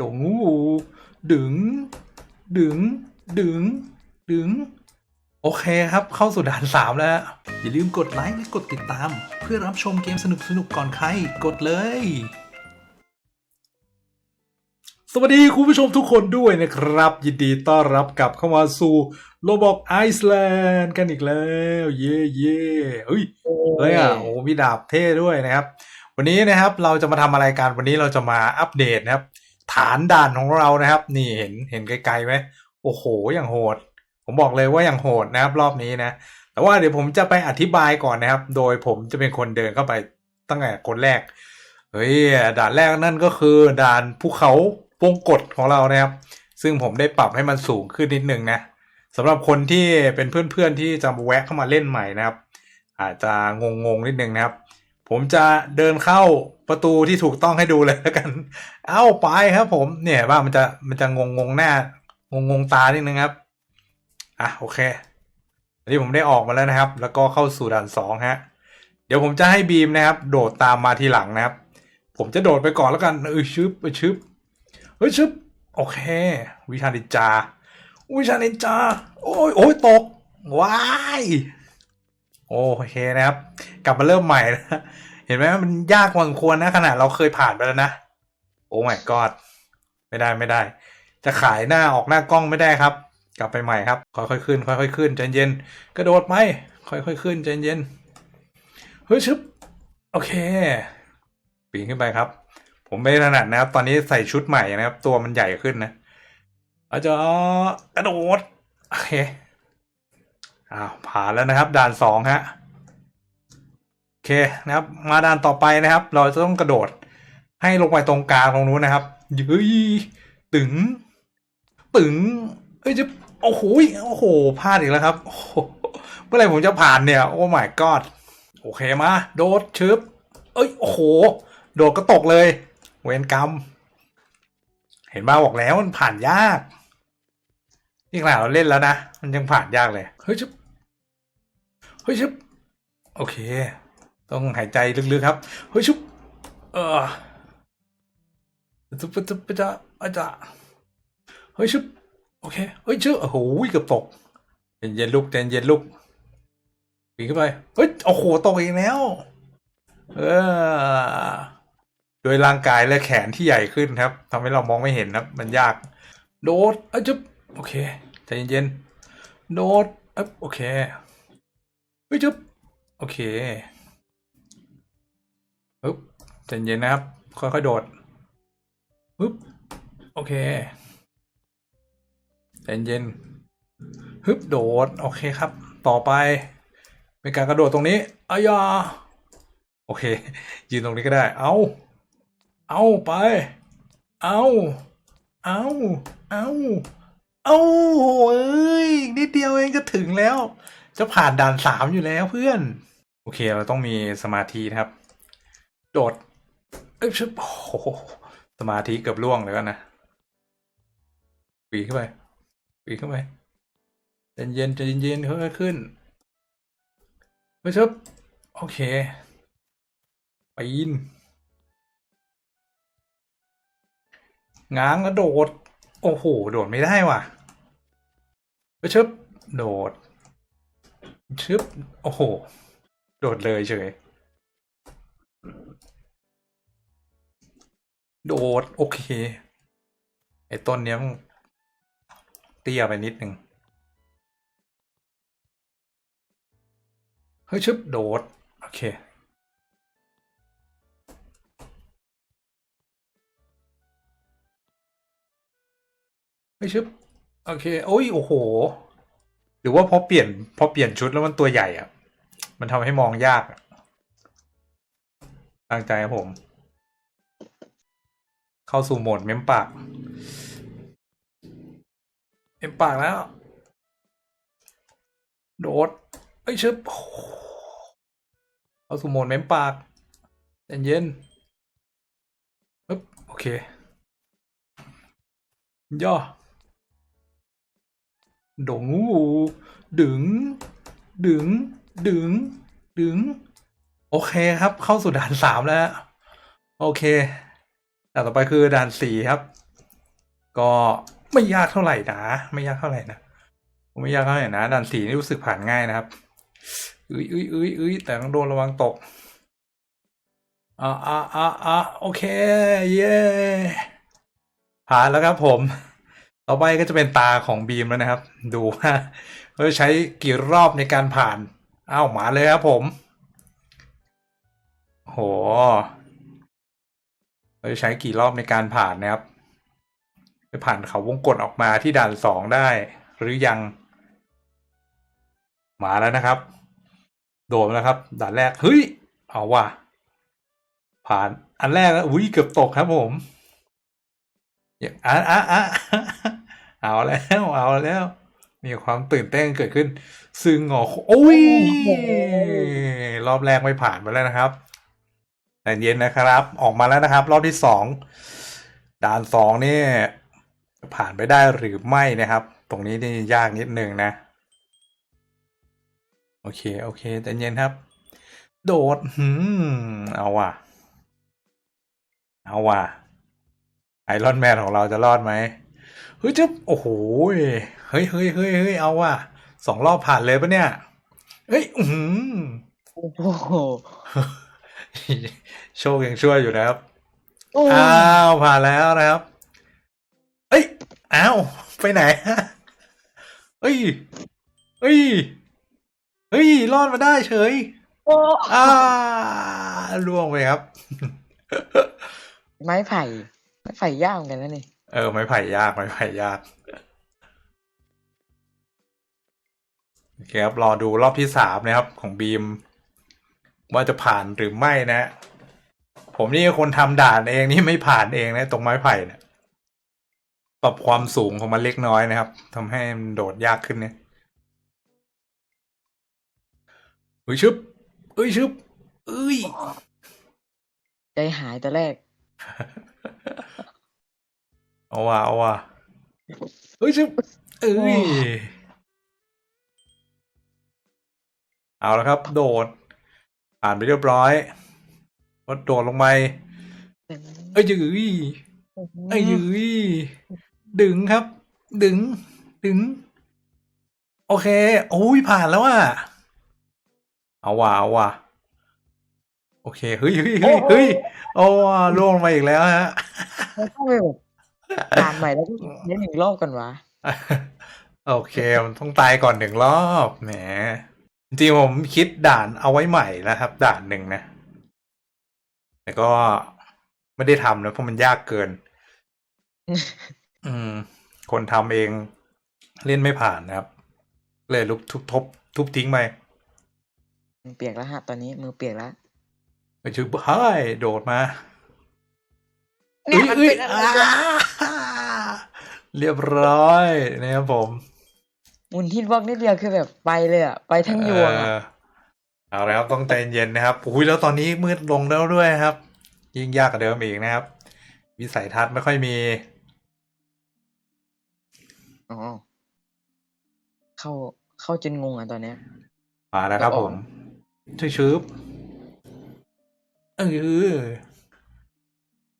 ดงงูดึง ดึง ดึง ดึง โอเคครับเข้าสู่ด่านสามแล้ว อย่าลืมกดไลค์และกดติดตาม เพื่อรับชมเกมสนุกๆก่อนใคร กดเลย สวัสดีคุณผู้ชมทุกคนด้วยนะครับ ยินดีต้อนรับกลับเข้ามาสู่โลบอกไอซ์แลนด์กันอีกแล้ว เย่เย่เฮ้ยอะไรอะโอ้มีดาบเท่ด้วยนะครับ วันนี้นะครับเราจะมาทำอะไรกันวันนี้เราจะมาอัปเดตนะครับ ฐานด่านของเรานะครับ นี่เห็นเห็นไกลๆไหมโอ้โหอย่างโหด ผมบอกเลยว่าอย่างโหดนะครับ รอบนี้นะ แต่ว่าเดี๋ยวผมจะไปอธิบายก่อนนะครับ โดยผมจะเป็นคนเดินเข้าไปตั้งแต่คนแรกเฮ้ยด่านแรกนั่นก็คือด่านภูเขาวงกฏของเรานะครับ ซึ่งผมได้ปรับให้มันสูงขึ้นนิดนึงนะสำหรับคนที่เป็นเพื่อนๆที่จะแวะเข้ามาเล่นใหม่นะครับ อาจจะงงๆนิดนึงนะครับ ผมจะเดินเข้า ประตูที่ถูกต้องให้ดูเลยแล้วกัน เอ้าไปครับ ผม เนี่ยว่ามันจะมันจะงงงๆหน้างงงๆตานิดนึงครับ อะโอเคอันนี้ผมได้ออกมาแล้วนะครับ แล้วก็เข้าสู่ด่านสองฮะ เดี๋ยวผมจะให้บีมนะครับ โดดตามมาทีหลังนะครับ ผมจะโดดไปก่อนแล้วกันเออชึบเออชึบเฮ้ยชึบโอเค วิชานินจา วิชานินจา โอ้ยโอ้ยตกว้ายโอเคนะครับ กลับมาเริ่มใหม่นะ เห็นไหมมันยากพอสมควรนะขนาดเราเคยผ่านไปแล้วนะ โอ้ my god ไม่ได้ไม่ได้ จะขายหน้าออกหน้ากล้องไม่ได้ครับ กลับไปใหม่ครับ ค่อยๆขึ้น ค่อยๆขึ้นใจเย็นกระโดดไปค่อยๆขึ้นใจเย็นเฮ้ยชึบโอเคปีนขึ้นไปครับ ผมไม่ถนัดนะครับ ตอนนี้ใส่ชุดใหม่นะครับ ตัวมันใหญ่ขึ้นนะอาจจะกระโดดโอเคอ้าวผ่านแล้วนะครับ ด่านสองฮะ เคนะครับ มาด่านต่อไปนะครับ เราจะต้องกระโดด ให้ลงไปตรงกลางตรงนู้นนะครับเฮ้ยตึง ตึงเอ้ยจะโอ้โหโอ้โหพลาดอีกแล้วครับเมื่อไรผมจะผ่านเนี่ย โอ้ my god โอเคมา โดดชึบ เอ้ยโอ้โห โดดก็ตกเลย เวรกรรม เห็นบ้าบอกแล้วมันผ่านยากนี่ขนาดเราเล่นแล้วนะ มันยังผ่านยากเลย เฮ้ยชึบ เฮ้ยชึบ โอเค ต้องหายใจลึกๆครับ เฮ้ยชุบ เออจุบจุบปะจะอาจาเฮ้ยชุบ โอเค เฮ้ยชื่อโอ้โหเกือบตกเย็นเย็นๆลุกเย็นเย็นๆลุกปีนขึ้นไป เฮ้ย โอ้โห ตกอีกแล้ว เออ โดยร่างกายและแขนที่ใหญ่ขึ้นครับทำให้เรามองไม่เห็นครับ มันยาก โดดเอ้ยจุบ โอเค ใจเย็นๆ โดดเอ้ยโอเค เฮ้ยจุบ โอเค ปึ๊บใจเย็นนะครับ ค่อยๆโดดปึ๊บโอเคใจเย็นฮึบโดด โอเคครับ ต่อไป เป็นการกระโดดตรงนี้อายาโอเค ยืนตรงนี้ก็ได้ เอาเอาไป เอาเอาเอาเอาเอ้ยนิดเดียวเองจะถึงแล้ว จะผ่านด่านสามอยู่แล้วเพื่อน โอเคเราต้องมีสมาธินะครับ โดดเอ้ยชึบโอ้โหสมาธิเกือบล่วงเลยกันนะปีขึ้นไปปีขึ้นไปใจเย็นใจเย็นๆค่อยๆขึ้นไปชึบโอเคปีนง้างแล้วโดด โอ้โห โดดไม่ได้ว่ะไปชึบ โดด ชึบ โอ้โห โดดเลยเฉย โดด โอเค ไอ้ต้นเนี้ยมันเตี้ยไปนิดนึงเฮ้ยชึบโดด โอเค เฮ้ยชึบโอเค โอ้ย โอ้โห หรือว่าพอเปลี่ยน พอเปลี่ยนชุดแล้วมันตัวใหญ่อะมันทำให้มองยากตั้งใจครับผม เข้าสู่โหมดเมมปาก เมมปากแล้ว โดดเอ้ยชึบเข้าสู่โหมดเมมปากใจเย็นปึ๊บโอเค ย่อดงงูดึง ดึง ดึง ดึง โอเคครับ เข้าสู่ด่านสามแล้ว โอเค ด่านต่อไปคือด่านสี่ครับ ก็ไม่ยากเท่าไหร่นะไม่ยากเท่าไหร่นะไม่ยากเท่าไหร่นะด่านสี่นี่รู้สึกผ่านง่ายนะครับเอ้ยเอ้ยเอ้ยเอ้ยแต่ต้องโดนระวังตกอ่าอ่าอ่าอ่าโอเค เย้ผ่านแล้วครับผม ต่อไปก็จะเป็นตาของบีมแล้วนะครับ ดูว่าเราจะใช้กี่รอบในการผ่านอ้าวมาเลยครับผมโห เราจะใช้กี่รอบในการผ่านนะครับไปผ่านเขาวงกตออกมาที่ด่านสองได้ หรือยัง มาแล้วนะครับ โดดมาแล้วครับ ด่านแรก เฮ้ย เอาว่ะ ผ่านอันแรกแล้วอุ้ยเกือบตกครับผมอย่าอะอะอะเอาแล้วเอาแล้วมีความตื่นเต้นเกิดขึ้น ซึ่งอ๋อโอ้ยรอบแรกไม่ผ่านไปแล้วนะครับ แต่เย็นนะครับ ออกมาแล้วนะครับ รอบที่สองด่านสองนี่ผ่านไปได้หรือไม่นะครับ ตรงนี้นี่ยากนิดนึงนะ โอเค โอเคแต่เย็นครับ โดดหืมเอาว่ะ เอาว่ะไอรอนแมนของเราจะรอดไหมเฮ้ยจะโอ้โหเฮ้ยเฮ้ยเฮ้ยเฮ้ยเอาว่ะสองรอบผ่านเลยปะเนี่ยเฮ้ยอืมโอ้โห โชคยังช่วยอยู่นะครับโอ้อ้าวผ่านแล้วนะครับ เอ้ย อ้าว ไปไหนฮะเฮ้ยเฮ้ย เฮ้ย รอดมาได้เฉย โอ้อ่าล่วงไปครับ ไม้ไผ่ ไม้ไผ่ย่างเหมือนกันนะนี่ เออ ไม้ไผ่ยาก ไม้ไผ่ยากโอเคครับ รอดูรอบที่สามนะครับ ของบีม ว่าจะผ่านหรือไม่นะ ผมนี่คนทำด่านเองนี่ไม่ผ่านเองนะ ตรงไม้ไผ่เนี่ยปรับความสูงของมันเล็กน้อยนะครับทำให้มันโดดยากขึ้นเนี่ยเอ้ยชึบเอ้ยชึบเอ้ยใจหายแต่แรก เอาว่ะเอาว่ะเอ้ยชึบเอ้ยเอาแล้วครับ โดด ผ่านไปเรียบร้อยก็โดดลงไปเอ้ยยืยเอ้ยยืยดึงครับ ดึง ดึง โอเค โอ้ยผ่านแล้วอะเอาว่ะเอาว่ะโอเคเฮ้ยเฮ้ยเฮ้ยเฮ้ยโอ้ว่ะล่วงลงมาอีกแล้วฮะมันต้องไปแบบด่านใหม่แล้วก็เล่นหนึ่งรอบกันวะโอเค มันต้องตายก่อนหนึ่งรอบแหม จริงๆผมคิดด่านเอาไว้ใหม่แล้วครับ ด่านหนึ่งนะแต่ก็ไม่ได้ทำนะเพราะมันยากเกิน อืม คนทำเองเล่นไม่ผ่านนะครับ เลยลุกทุบทบทุบทิ้งไปมือเปียกแล้วฮะตอนนี้มือเปียกแล้วไปชื่อเฮ้ยโดดมาเนี่ยมันอ้ยเป็นอะไรอ้ยกันอ่าเรียบร้อยนะครับผม หมุนฮิตบล็อกนิดเดียวคือแบบไปเลยอะไปทั้งยวงเออะอเอาแล้วต้องใจเย็นนะครับอุ้ยแล้วตอนนี้มืดลงแล้วด้วยครับ ยิ่งยากกว่าเดิมอีกนะครับ วิสัยทัศน์ไม่ค่อยมีอ๋อเข้าเข้าจนงงอะตอนเนี้ยมาแล้วครับอ๋ผอมช่วยชืบเออ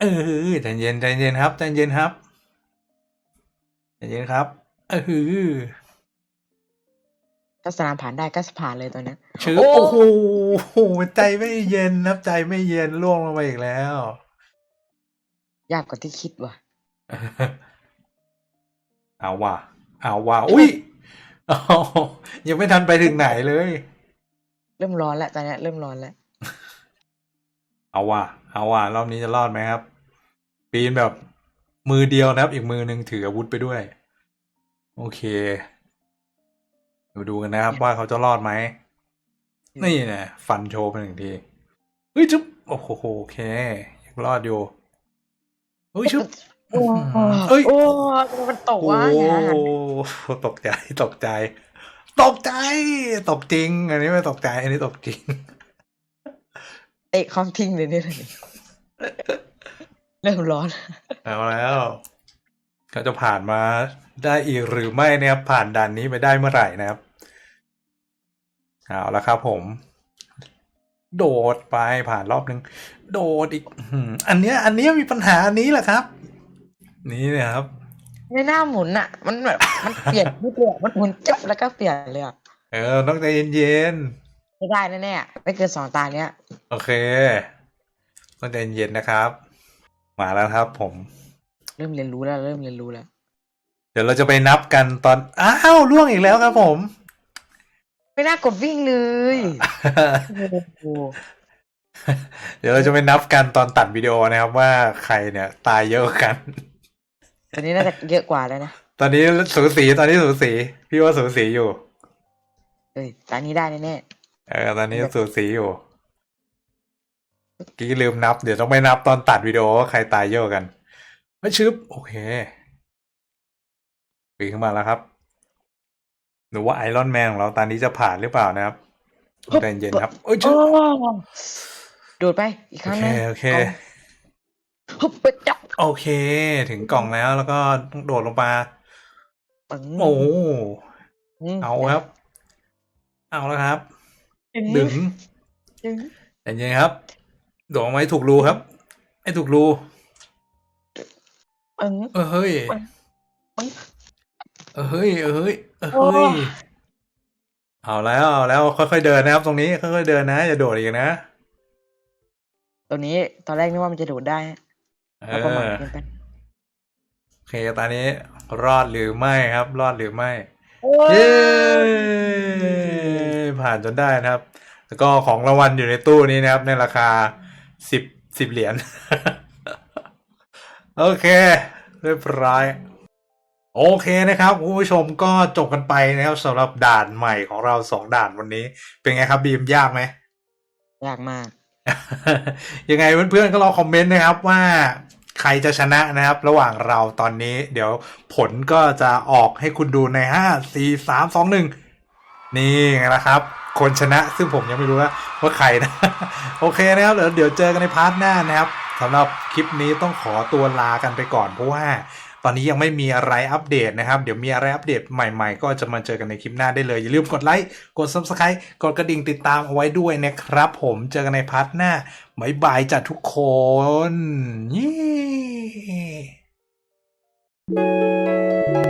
เออใจเย็นใจเย็นครับใจเย็นครับใจเย็นครับเออ ถ้าสนามผ่านได้ก็ผ่านเลยตอนเนี้ยชืบโอ้โอ้โหใจไม่เย็นนะครับใจไม่เย็นล่วงลงไปอีกแล้ว ยากกว่าที่คิดว่ะ เอาว่ะเอาว่ะอุ้ยอ้าวยังไม่ทันไปถึงไหนเลย เริ่มร้อนแล้วตอนเนี้ยเริ่มร้อนแล้ว เอาว่ะเอาว่ะรอบนี้จะรอดไหมครับ ปีนแบบมือเดียวนะครับ อีกมือหนึ่งถืออาวุธไปด้วย โอเค มาดูกันนะครับ ว่าเขาจะรอดไหม นี่นะฟันโชว์ไปหนึ่งทีเฮ้ยจุ๊บโอ้โหโอเคยังรอดอยู่เฮ้ยชุบโอ้เอ้ยโอ้มันตกโอ้ว่ะอย่างนั้นตกใจตกใจ ตกใจ ตกจริง อันนี้ไม่ตกใจ อันนี้ตกจริงเตะของทิ้งเลยนี่เลยเริ่มร้อน เอาแล้ว เขาจะผ่านมาได้อีกหรือไม่นะครับผ่านด่านนี้ไปได้เมื่อไหร่นะครับเอาแล้วครับผม โดดไปผ่านรอบหนึ่งโดดอีกอื้อหืออันเนี้ย อันเนี้ยมีปัญหาอันนี้แหละครับ นี่นะครับในหน้าหมุนอะ มันแบบมันเปลี่ยนไม่เปลี่ยนมันหมุนจับแล้วก็เปลี่ยนเลยอะเออต้องใจเย็นไม่ได้แน่ๆไม่เกินสองตาเนี้ยๆโอเคต้องใจเย็นนะครับ มาแล้วครับผม เริ่มเรียนรู้แล้ว เริ่มเรียนรู้แล้ว เดี๋ยวเราจะไปนับกันตอน อ้าวล่วงอีกแล้วครับผม ไม่น่ากดวิ่งเลยโอ้โหเดี๋ยวเราจะไปนับกันตอนตัดวิดีโอนะครับว่าใครเนี่ย ตายเยอะกว่ากัน ตอนนี้น่าจะเยอะกว่าแล้วนะ ตอนนี้สูสีตอนนี้สูสีพี่ว่าสูสีอยู่ เอ้ยตอนนี้ได้แน่เออตอนนี้สูสีอยู่เมื่อกี้ลืมนับ เดี๋ยวต้องไปนับตอนตัดวิดีโอว่าใครตายเยอะกว่ากัน ไม่ชึบ โอเคปีนขึ้นมาแล้วครับหนูว่าไอรอนแมนของเราตอนนี้จะผ่านหรือเปล่านะครับใจเย็นครับโอ้ยๆชึโอ้บโดดไปอีกคโอรั้งเคหนึงโอเคฮึบไปจับโอเค ถึงกล่องแล้วแล้วก็ต้องโดดลงมาปึ้งโอ้มเอาครับ เอาแล้วครับ ดึงดึงดึงใจเย็นครับ โดดลงมาให้ถูกรูครับให้ถูกรู ปึ้งเออเฮ้ยปึ้งปึ้งเออเฮ้ยเออเฮ้ยเออโอ้เฮ้ยเอาแล้วเอาแล้วค่อยๆเดินนะครับ ตรงนี้ค่อยๆเดินนะอย่าโดดอีกนะตัวนี้ตอนแรกนึกว่ามันจะโดดได้เอแล้วประมาทอเกินไปโอเคตอนนี้รอดหรือไม่ครับ รอดหรือไม่โอ้เย้ยผ่านจนได้นะครับ แล้วก็ของรางวัลอยู่ในตู้นี้นะครับ ในราคาสิบสิบเหรียญ โอเค เรียบร้อยโอเคนะครับคุณผู้ชมก็จบกันไปนะครับสำหรับด่านใหม่ของเราสองด่านวันนี้ เป็นไงครับบีมยากไหมยากมาก ยังไงเพื่อนๆก็รอคอมเมนต์นะครับว่าใครจะชนะนะครับ ระหว่างเราตอนนี้ เดี๋ยวผลก็จะออกให้คุณดูในห้าสี่สามสองหนึ่งนี่ไงล่ะครับ คนชนะซึ่งผมยังไม่รู้ว่าว่าใครนะ โอเคนะครับเดี๋ยวเดี๋ยวเจอกันในพาร์ทหน้านะครับ สำหรับคลิปนี้ต้องขอตัวลากันไปก่อน เพราะว่าตอนนี้ยังไม่มีอะไรอัปเดตนะครับ เดี๋ยวมีอะไรอัปเดตใหม่ ๆ ก็จะมาเจอกันในคลิปหน้าได้เลย อย่าลืมกดไลค์ กด Subscribe กดกระดิ่งติดตามเอาไว้ด้วยนะครับ ผมเจอกันในพาร์ทหน้าบายบายจัดทุกคนยี่